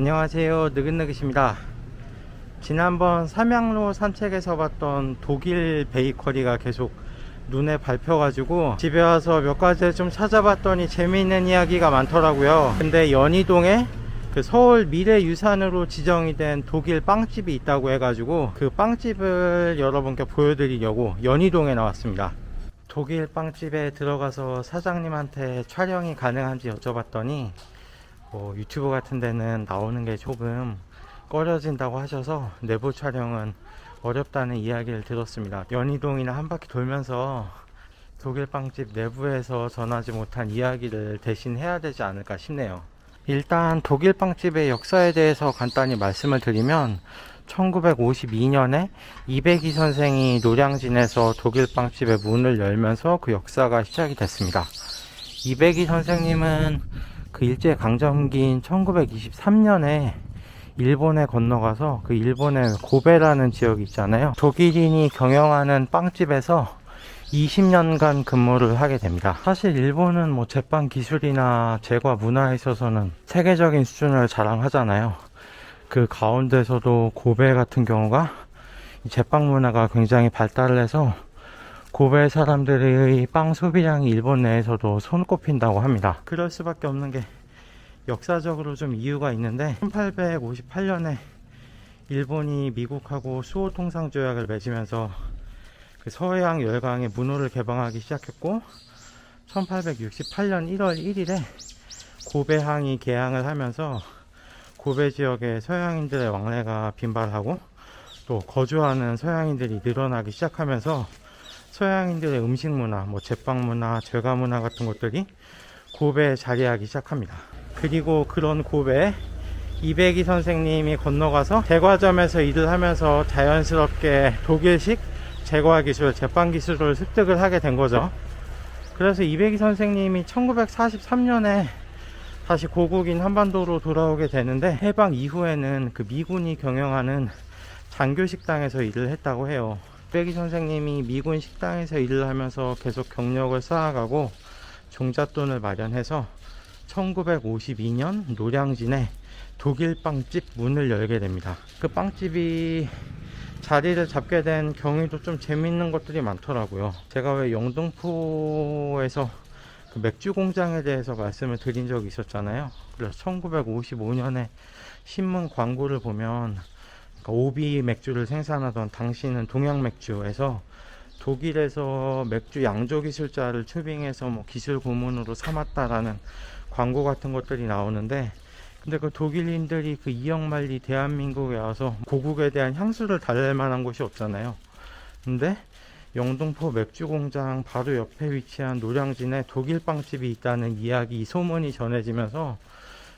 안녕하세요. 느긋느긋입니다. 지난번 삼양로 산책에서 봤던 독일 베이커리가 계속 눈에 밟혀가지고 집에 와서 몇 가지 좀 찾아봤더니 재미있는 이야기가 많더라고요. 근데 연희동에 그 서울 미래유산으로 지정이 된 독일 빵집이 있다고 해가지고 그 빵집을 여러분께 보여드리려고 연희동에 나왔습니다. 독일 빵집에 들어가서 사장님한테 촬영이 가능한지 여쭤봤더니 뭐 유튜브 같은 데는 나오는 게 조금 꺼려진다고 하셔서 내부 촬영은 어렵다는 이야기를 들었습니다. 연희동이나 한 바퀴 돌면서 독일 빵집 내부에서 전하지 못한 이야기를 대신 해야 되지 않을까 싶네요. 일단 독일 빵집의 역사에 대해서 간단히 말씀을 드리면 1952년에 이백이 선생이 노량진에서 독일 빵집의 문을 열면서 그 역사가 시작이 됐습니다. 이백이 선생님은 그 일제 강점기인 1923년에 일본에 건너가서 그 일본의 고베라는 지역이 있잖아요. 독일인이 경영하는 빵집에서 20년간 근무를 하게 됩니다. 사실 일본은 뭐 제빵 기술이나 제과 문화에 있어서는 세계적인 수준을 자랑하잖아요. 그 가운데서도 고베 같은 경우가 이 제빵 문화가 굉장히 발달을 해서 고베 사람들의 빵 소비량이 일본 내에서도 손꼽힌다고 합니다. 그럴 수밖에 없는 게 역사적으로 좀 이유가 있는데 1858년에 일본이 미국하고 수호 통상 조약을 맺으면서 그 서해안 열강의 문호를 개방하기 시작했고 1868년 1월 1일에 고베항이 개항을 하면서 고베 지역의 서양인들의 왕래가 빈발하고 또 거주하는 서양인들이 늘어나기 시작하면서 서양인들의 음식 문화, 뭐 제빵 문화, 제과 문화 같은 것들이 고베에 자리하기 시작합니다. 그리고 그런 고베에 이백이 선생님이 건너가서 제과점에서 일을 하면서 자연스럽게 독일식 제과 기술, 제빵 기술을 습득을 하게 된 거죠. 그래서 이백이 선생님이 1943년에 다시 고국인 한반도로 돌아오게 되는데 해방 이후에는 그 미군이 경영하는 장교 식당에서 일을 했다고 해요. 백이 선생님이 미군 식당에서 일을 하면서 계속 경력을 쌓아가고 종잣돈을 마련해서 1952년 노량진에 독일 빵집 문을 열게 됩니다. 그 빵집이 자리를 잡게 된 경위도 좀 재밌는 것들이 많더라고요. 제가 왜 영등포에서 그 맥주 공장에 대해서 말씀을 드린 적이 있었잖아요. 그래서 1955년에 신문 광고를 보면 오비 맥주를 생산하던 당시는 동양 맥주에서 독일에서 맥주 양조 기술자를 초빙해서 뭐 기술 고문으로 삼았다라는 광고 같은 것들이 나오는데 근데 그 독일인들이 그 이영만리 대한민국에 와서 고국에 대한 향수를 달랠 만한 곳이 없잖아요. 근데 영등포 맥주 공장 바로 옆에 위치한 노량진에 독일 빵집이 있다는 이야기 소문이 전해지면서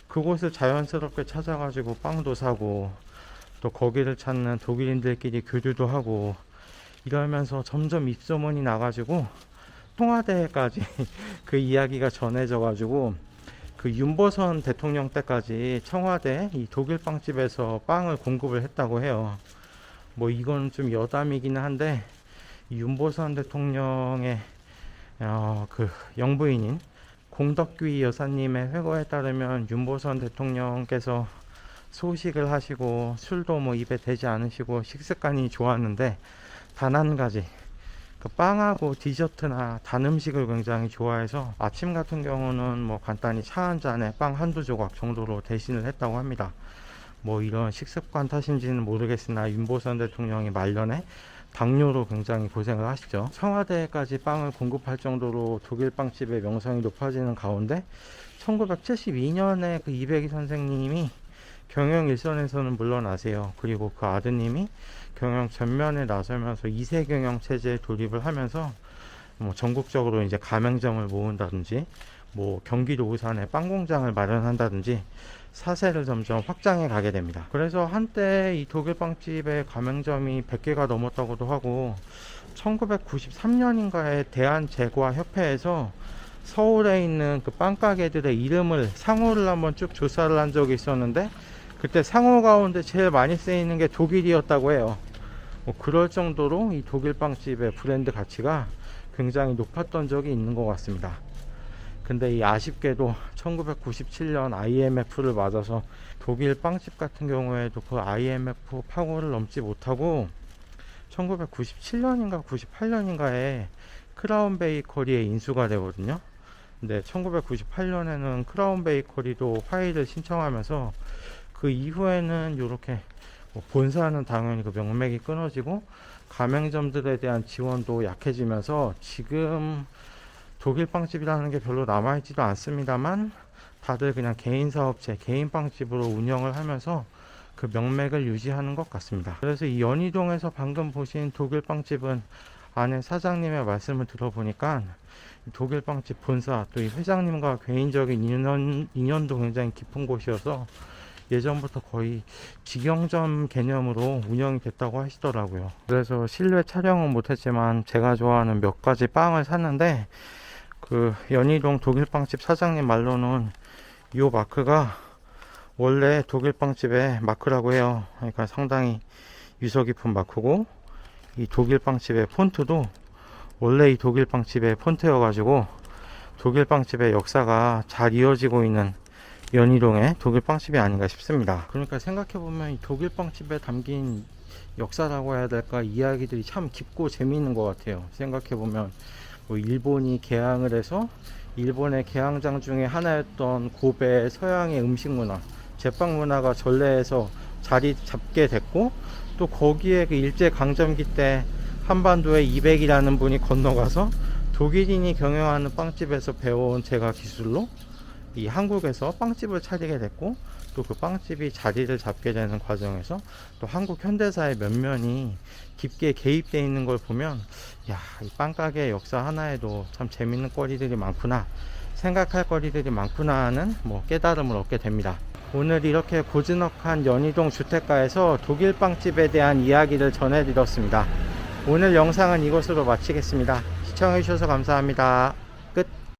그곳을 자연스럽게 찾아가지고 빵도 사고 또 거기를 찾는 독일인들끼리 교류도 하고 이러면서 점점 입소문이 나가지고 청와대까지 그 이야기가 전해져 가지고 그 윤보선 대통령 때까지 청와대 이 독일 빵집에서 빵을 공급을 했다고 해요. 뭐 이건 좀 여담이기는 한데 이 윤보선 대통령의 어, 그 영부인인 공덕귀 여사님의 회고에 따르면 윤보선 대통령께서 소식을 하시고 술도 뭐 입에 대지 않으시고 식습관이 좋았는데 단 한 가지 그 빵하고 디저트나 단 음식을 굉장히 좋아해서 아침 같은 경우는 뭐 간단히 차 한 잔에 빵 한두 조각 정도로 대신을 했다고 합니다. 뭐 이런 식습관 탓인지는 모르겠으나 윤보선 대통령이 말년에 당뇨로 굉장히 고생을 하시죠. 청와대까지 빵을 공급할 정도로 독일 빵집의 명성이 높아지는 가운데 1972년에 그 이백이 선생님이 경영 일선에서는 물러나세요. 그리고 그 아드님이 경영 전면에 나서면서 2세 경영 체제에 돌입을 하면서 뭐 전국적으로 이제 가맹점을 모은다든지 뭐 경기도 우산에 빵 공장을 마련한다든지 사세를 점점 확장해 가게 됩니다. 그래서 한때 이 독일 빵집의 가맹점이 100개가 넘었다고도 하고 1993년인가에 대한제과협회에서 서울에 있는 그 빵가게들의 이름을 상호를 한번 쭉 조사를 한 적이 있었는데 그때 상호 가운데 제일 많이 쓰이는 게 독일이었다고 해요. 뭐 그럴 정도로 이 독일 빵집의 브랜드 가치가 굉장히 높았던 적이 있는 것 같습니다. 근데 이 아쉽게도 1997년 IMF를 맞아서 독일 빵집 같은 경우에도 그 IMF 파고를 넘지 못하고 1997년인가 98년인가에 크라운 베이커리에 인수가 되거든요. 근데 1998년에는 크라운 베이커리도 파일을 신청하면서 그 이후에는 이렇게 뭐 본사는 당연히 그 명맥이 끊어지고 가맹점들에 대한 지원도 약해지면서 지금 독일 빵집이라는 게 별로 남아있지도 않습니다만 다들 그냥 개인 사업체, 개인 빵집으로 운영을 하면서 그 명맥을 유지하는 것 같습니다. 그래서 이 연희동에서 방금 보신 독일 빵집은 안에 사장님의 말씀을 들어보니까 이 독일 빵집 본사 또 이 회장님과 개인적인 인연, 인연도 굉장히 깊은 곳이어서 예전부터 거의 직영점 개념으로 운영이 됐다고 하시더라고요. 그래서 실내 촬영은 못했지만 제가 좋아하는 몇 가지 빵을 샀는데 그 연희동 독일 빵집 사장님 말로는 이 마크가 원래 독일 빵집의 마크라고 해요. 그러니까 상당히 유서 깊은 마크고 이 독일 빵집의 폰트도 원래 이 독일 빵집의 폰트여가지고 독일 빵집의 역사가 잘 이어지고 있는 연희동의 독일 빵집이 아닌가 싶습니다. 그러니까 생각해보면 이 독일 빵집에 담긴 역사라고 해야 될까 이야기들이 참 깊고 재미있는 것 같아요. 생각해보면 뭐 일본이 개항을 해서 일본의 개항장 중에 하나였던 고베 서양의 음식 문화, 제빵 문화가 전래에서 자리 잡게 됐고 또 거기에 그 일제 강점기 때 한반도에 200이라는 분이 건너가서 독일인이 경영하는 빵집에서 배워온 제가 기술로 이 한국에서 빵집을 차리게 됐고 또 그 빵집이 자리를 잡게 되는 과정에서 또 한국 현대사의 면면이 깊게 개입되어 있는 걸 보면 야, 이 빵가게 역사 하나에도 참 재밌는 거리들이 많구나 생각할 거리들이 많구나 하는 뭐 깨달음을 얻게 됩니다. 오늘 이렇게 고즈넉한 연희동 주택가에서 독일 빵집에 대한 이야기를 전해드렸습니다. 오늘 영상은 이것으로 마치겠습니다. 시청해주셔서 감사합니다.